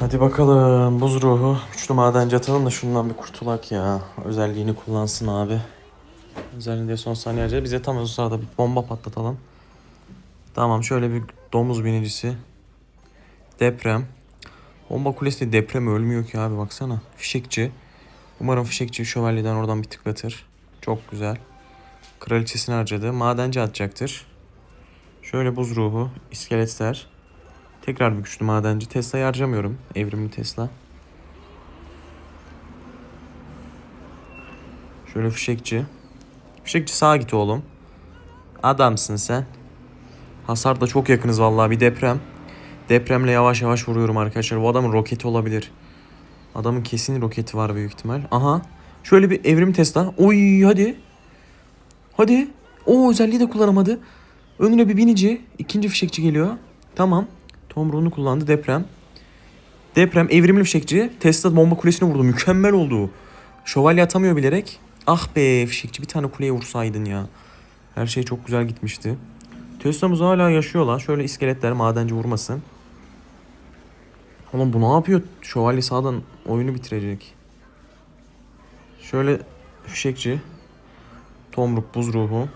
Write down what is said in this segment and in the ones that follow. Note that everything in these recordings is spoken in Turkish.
Hadi bakalım buz ruhu. Üçlü madenci atalım da şundan bir kurtulak ya. Özelliğini kullansın abi. Özelliğinde son saniye. Bize tam o sırada bir bomba patlatalım. Tamam şöyle bir domuz binicisi. Deprem. Bomba kulesi de deprem ölmüyor ki abi baksana. Fişekçi. Umarım fişekçi şövalyeden oradan bir tıklatır. Çok güzel. Kraliçesini harcadı. Madenci atacaktır. Şöyle buz ruhu. iskeletler. Tekrar bir güçlü madenci. Tesla'yı harcamıyorum. Evrimli Tesla. Şöyle fişekçi. Fişekçi sağa git oğlum. Adamsın sen. Hasar da çok yakınız vallahi bir deprem. Depremle yavaş yavaş vuruyorum arkadaşlar. Bu adamın roketi olabilir. Adamın kesin roketi var büyük ihtimal. Aha. Şöyle bir evrim Tesla. Oy hadi. Hadi. O özelliği de kullanamadı. Önüne bir binici. ikinci fişekçi geliyor. Tamam. Tomruğunu kullandı. Deprem. Deprem evrimli fişekçi. Tesla bomba kulesine vurdu. Mükemmel oldu. Şövalye atamıyor bilerek. Ah be fişekçi bir tane kuleye vursaydın ya. Her şey çok güzel gitmişti. Tesla'mız hala yaşıyor lan. Şöyle iskeletler madenci vurmasın. Oğlum bu ne yapıyor? Şövalye sağdan oyunu bitirecek. Şöyle fişekçi. Tomruk buz ruhu.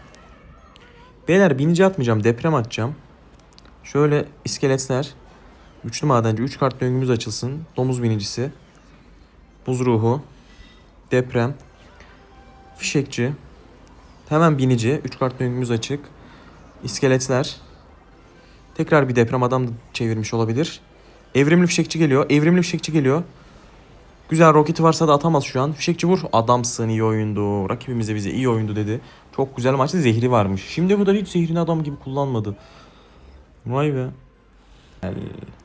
Beyler binici atmayacağım. Deprem atacağım. Şöyle iskeletler. Üçlü madenci. Üç kart döngümüz açılsın. Domuz binicisi. Buz ruhu. Deprem. Fişekçi. Hemen binici. Üç kart döngümüz açık. İskeletler. Tekrar bir deprem adam da çevirmiş olabilir. Evrimli fişekçi geliyor. Evrimli fişekçi geliyor. Güzel roketi varsa da atamaz şu an. Fişekçi vur. Adamsın iyi oyundu. Rakibimiz de bize iyi oyundu dedi. Çok güzel maçta zehri varmış. Şimdi bu da hiç zehrini adam gibi kullanmadı. Vay be.